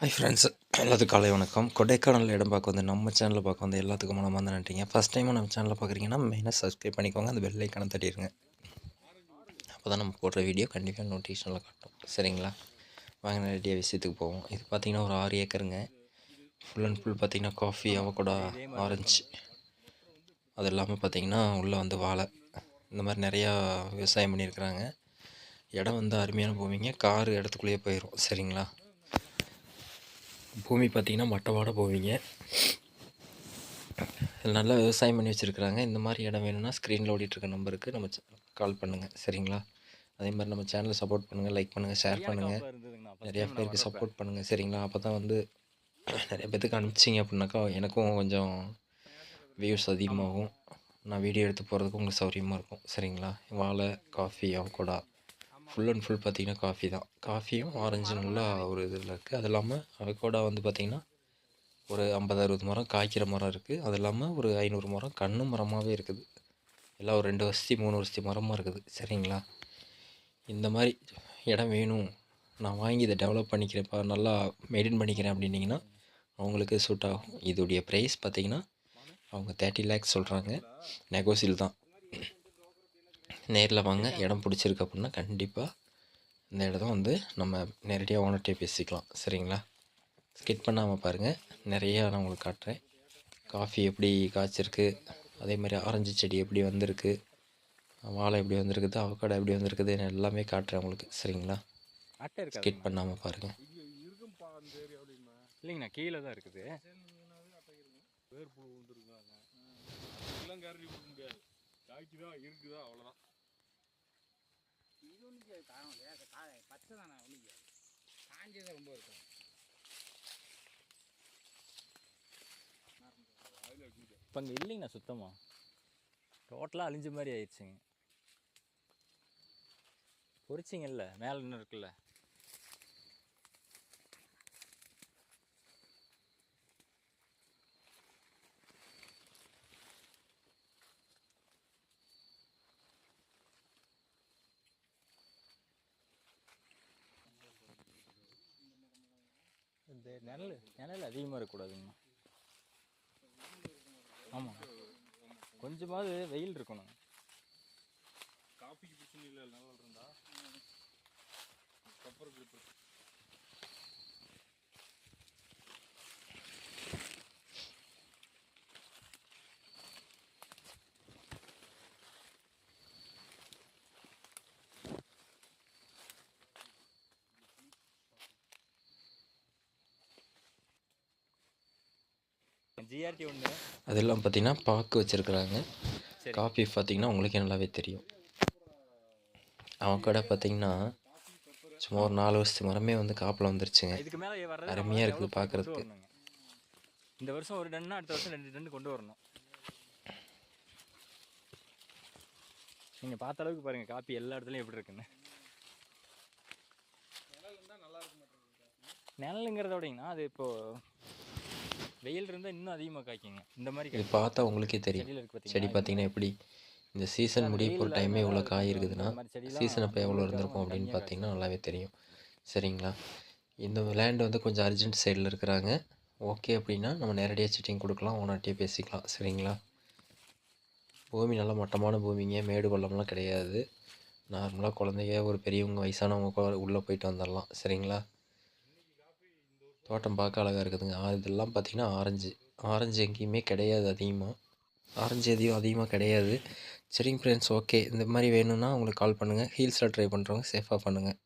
Hi friends எல்லாத்துக்கும் காலை வணக்கம். கொடைக்கானல் இடம் பார்க்க வந்து நம்ம சேனலில் பார்க்க வந்து எல்லாத்துக்கும் மனம் வந்து நன்றிங்க. ஃபஸ்ட் டைம் நம்ம சேனலில் பார்க்குறீங்கன்னா மெயினாக சப்ஸ்கிரைப் பண்ணிக்கோங்க. அந்த பெல் ஐக்கான தட்டிடுங்க அப்போ தான் நம்ம போடுற வீடியோ கண்டிப்பாக நோட்டிஃபிகேஷனில் காட்டும். சரிங்களா? வாங்க நேரடியாக விஷயத்துக்கு போவோம். இது பார்த்திங்கன்னா ஒரு ஆறு ஏக்கருங்க. ஃபுல் அண்ட் ஃபுல் பார்த்திங்கன்னா காஃபி அவக்கூடா ஆரஞ்சு அது இல்லாமல் பார்த்திங்கன்னா உள்ளே வந்து வாழை. இந்த மாதிரி நிறையா விவசாயம் பண்ணியிருக்கிறாங்க. இடம் வந்து அருமையான போவீங்க கார் இடத்துக்குள்ளேயே போயிடும் சரிங்களா? பூமி பார்த்திங்கன்னா மட்டவாட போவீங்க. நல்லா விவசாயம் பண்ணி வச்சுருக்குறாங்க. இந்த மாதிரி இடம் வேணும்னா ஸ்க்ரீனில் ஓடிட்டுருக்க நம்பருக்கு நம்ம கால் பண்ணுங்கள் சரிங்களா? அதே மாதிரி நம்ம சேனலை சப்போர்ட் பண்ணுங்கள் லைக் பண்ணுங்கள் ஷேர் பண்ணுங்கள் நிறையா பேருக்கு சப்போர்ட் பண்ணுங்கள் சரிங்களா? அப்போ தான் வந்து நிறைய பேத்துக்கு அனுப்பிச்சிங்க அப்படின்னாக்கா எனக்கும் கொஞ்சம் வியூஸ் அதிகமாகும். நான் வீடியோ எடுத்து போகிறதுக்கு உங்களுக்கு சௌரியமாக இருக்கும். சரிங்களா? வாழை coffee avocado full and full பார்த்திங்கன்னா காஃபி தான். காஃபியும் ஆரஞ்சு நல்லா ஒரு இதில் இருக்குது அது இல்லாமல் அவகோடா வந்து பார்த்திங்கன்னா ஒரு ஐம்பது அறுபது மரம் காய்க்கிற மரம் இருக்குது அது இல்லாமல் ஒரு ஐநூறு மரம் கண்ணு மரமாகவே இருக்குது. எல்லாம் ஒரு ரெண்டு வருஷத்தி மூணு வருஷத்தி மரமாக இருக்குது. சரிங்களா? இந்த மாதிரி இடம் வேணும். நான் வாங்கி இதை டெவலப் பண்ணிக்கிறேன்ப்பா நல்லா மெயின்டைன் பண்ணிக்கிறேன் அப்படின்னிங்கன்னா அவங்களுக்கு சூட் ஆகும். இதோடைய ப்ரைஸ் பார்த்திங்கன்னா அவங்க தேர்ட்டி லேக்ஸ் சொல்கிறாங்க நெகோசியல் தான். நேரில் வாங்க. இடம் பிடிச்சிருக்கு அப்படின்னா கண்டிப்பாக இந்த இடம் வந்து நம்ம நேரடியாக ஓனர்கிட்டே பேசிக்கலாம். சரிங்களா? ஸ்கிட் பண்ணாமல் பாருங்கள் நிறையா நான் உங்களுக்கு காட்டுறேன். காஃபி எப்படி காய்ச்சிருக்கு? அதே மாதிரி ஆரஞ்சு செடி எப்படி வந்திருக்கு? வாழை எப்படி வந்திருக்குது? அவக்காடை எப்படி வந்திருக்குது? எல்லாமே காட்டுறேன் உங்களுக்கு. சரிங்களா? ஸ்கிட் பண்ணாமல் பாருங்கள் இல்லைங்கண்ணா கீழே தான் இருக்குது. வேர்ப்புழு வந்துருக்காங்க எல்லாம் கரடி கொடுக்க முடியாது காய்க்குதா இருக்குதா? அவ்வளோதான் இது ஒன்றும் காணும் இல்லையா கா பச்சை தானே ஒன்றும் காஞ்சதான் ரொம்ப இருக்கும். இப்போ அங்கே இல்லைங்கண்ணா சுத்தமாக டோட்டலாக அழிஞ்ச மாதிரி ஆயிடுச்சுங்க. பொறிச்சிங்கல்ல மேலே இன்னும் இருக்குல்ல. வந்து நிழல் நிழல் அதிகமாக இருக்கக்கூடாதுங்கண்ணா ஆமாம் கொஞ்சமாவது வெயில் இருக்கணும். காஃபிக்கு பிரச்சனை இல்லை நல்லா இருந்தா கப்பர் ஜிஆர்டி ஒன்று அதெல்லாம் பார்த்திங்கன்னா பாக்கு வச்சுருக்குறாங்க. சரி. காஃபி பார்த்திங்கன்னா உங்களுக்கே நல்லாவே தெரியும். அவக்கடை பார்த்திங்கன்னா சும்மா ஒரு நாலு வருஷத்து மரமே வந்து காப்பில் வந்துருச்சுங்க. இதுக்கு மேலே வர்றது அருமையா நம்மளால இருக்குது பார்க்கறதுக்கு. இந்த வருஷம் ஒரு டன்னா அடுத்த வருஷம் ரெண்டு டன் கொண்டு வரணும். நீங்கள் பார்த்த அளவுக்கு பாருங்க காப்பி எல்லா இடத்துலையும் எப்படி இருக்குன்னு. நிழலுங்கிறத விடங்கண்ணா அது இப்போ வெயில் இருந்தால் இன்னும் அதிகமாக காய்க்குங்க. இந்த மாதிரி இது. பார்த்தா உங்களுக்கே தெரியும். செடி? பார்த்தீங்கன்னா எப்படி இந்த சீசன் முடிய போகிற டைமே இவ்வளோ காய் இருக்குதுன்னா சீசன் அப்போ எவ்வளோ இருந்திருக்கும் அப்படின்னு பார்த்தீங்கன்னா நல்லாவே தெரியும். சரிங்களா? இந்த லேண்ட் வந்து கொஞ்சம் அர்ஜென்ட் சைடில் இருக்கிறாங்க. ஓகே அப்படின்னா நம்ம நேரடியாக சிட்டிங் கொடுக்கலாம். ஓனர்கிட்டயே பேசிக்கலாம். சரிங்களா? பூமி நல்லா மட்டமான பூமிங்க. மேடு பள்ளம்லாம் கிடையாது. நார்மலாக குழந்தைங்க ஒரு பெரியவங்க வயசானவங்க உள்ளே போயிட்டு வந்துடலாம். சரிங்களா? தோட்டம் பார்க்க அழகாக இருக்குதுங்க. இதெல்லாம் பார்த்திங்கன்னா ஆரஞ்சு. ஆரஞ்சு எங்கேயுமே கிடையாது அதிகமாக ஆரஞ்சு எதையும் அதிகமாக கிடையாது. சரிங்க ஃப்ரெண்ட்ஸ் ஓகே இந்த மாதிரி வேணும்னா உங்களுக்கு கால் பண்ணுங்கள் ஹீல்ஸில் ட்ரை பண்ணுறவங்க சேஃபாக பண்ணுங்கள்